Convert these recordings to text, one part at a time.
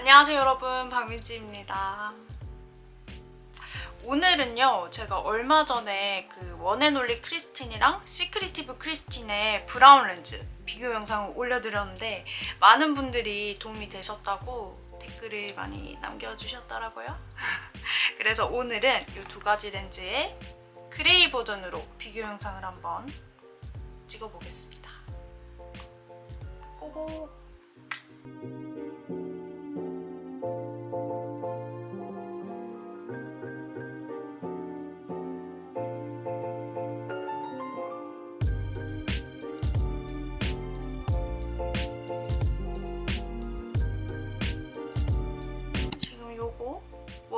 안녕하세요 여러분 박민지입니다. 오늘은요 제가 얼마 전에 그 원앤올리 크리스틴이랑 시크리티브 크리스틴의 브라운 렌즈 비교 영상을 올려드렸는데 많은 분들이 도움이 되셨다고 댓글을 많이 남겨주셨더라고요. 그래서 오늘은 이 두 가지 렌즈의 그레이 버전으로 비교 영상을 한번 찍어보겠습니다. 고고!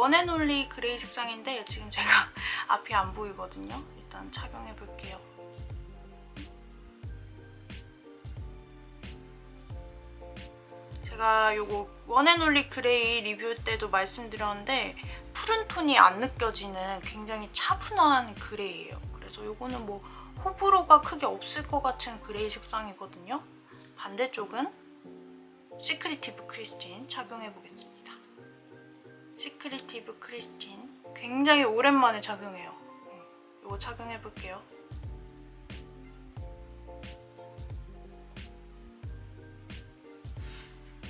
원앤올리 그레이 색상인데 지금 제가 앞이 안 보이거든요. 일단 착용해 볼게요. 제가 요거 원앤올리 그레이 리뷰 때도 말씀드렸는데 푸른 톤이 안 느껴지는 굉장히 차분한 그레이예요. 그래서 요거는 뭐 호불호가 크게 없을 것 같은 그레이 색상이거든요. 반대쪽은 시크리티브 크리스틴 착용해 보겠습니다. 시크리티브 크리스틴 굉장히 오랜만에 착용해요. 음, 이거 착용해 볼게요.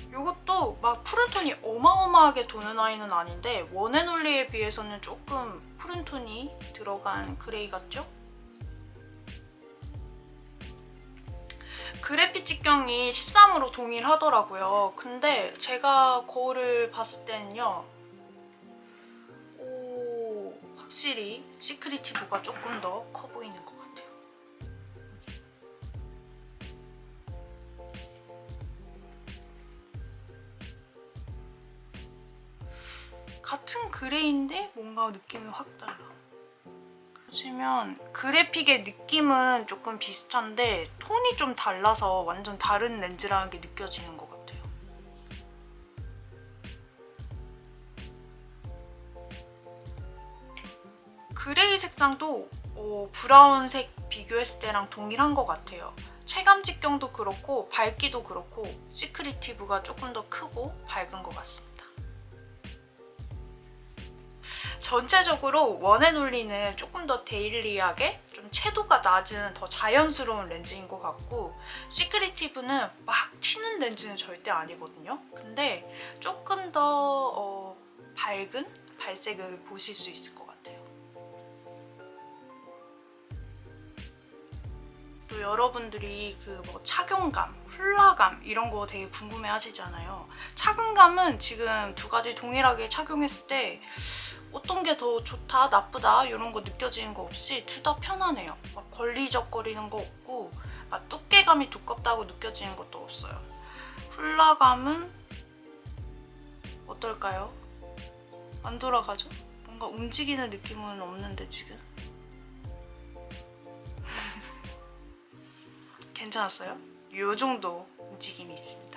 이것도 막 푸른 톤이 어마어마하게 도는 아이는 아닌데 원앤올리에 비해서는 조금 푸른 톤이 들어간 그레이 같죠? 그래픽 직경이 13으로 동일하더라고요. 근데 제가 거울을 봤을 때는요. 확실히 시크리티브가 조금 더 커 보이는 것 같아요. 같은 그레이인데 뭔가 느낌이 확 달라. 보시면 그래픽의 느낌은 조금 비슷한데 톤이 좀 달라서 완전 다른 렌즈라는 게 느껴지는 것 같아요. 그레이 색상도 어, 브라운색 비교했을 때랑 동일한 것 같아요. 체감 직경도 그렇고 밝기도 그렇고 시크리티브가 조금 더 크고 밝은 것 같습니다. 전체적으로 원앤올리는 조금 더 데일리하게 좀 채도가 낮은 더 자연스러운 렌즈인 것 같고 시크리티브는 막 튀는 렌즈는 절대 아니거든요. 근데 조금 더 어, 밝은 발색을 보실 수 있을 것 같아요. 여러분들이 그 뭐 착용감, 훌라감 이런 거 되게 궁금해 하시잖아요. 착용감은 지금 두 가지 동일하게 착용했을 때 어떤 게 더 좋다, 나쁘다 이런 거 느껴지는 거 없이 둘 다 편하네요. 막 걸리적거리는 거 없고 막 두께감이 두껍다고 느껴지는 것도 없어요. 훌라감은 어떨까요? 안 돌아가죠? 뭔가 움직이는 느낌은 없는데 지금 괜찮았어요? 요 정도 움직임이 있습니다.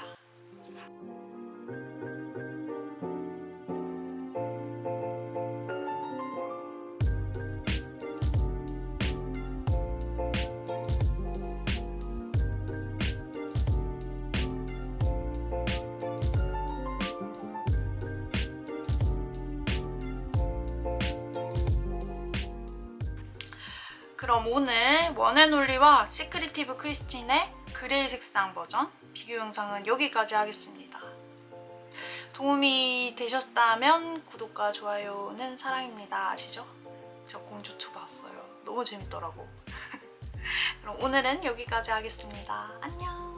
그럼 오늘 원앤올리와 시크리티브 크리스틴의 그레이 색상 버전 비교 영상은 여기까지 하겠습니다. 도움이 되셨다면 구독과 좋아요는 사랑입니다. 아시죠? 저 공주투 봤어요. 너무 재밌더라고. 그럼 오늘은 여기까지 하겠습니다. 안녕!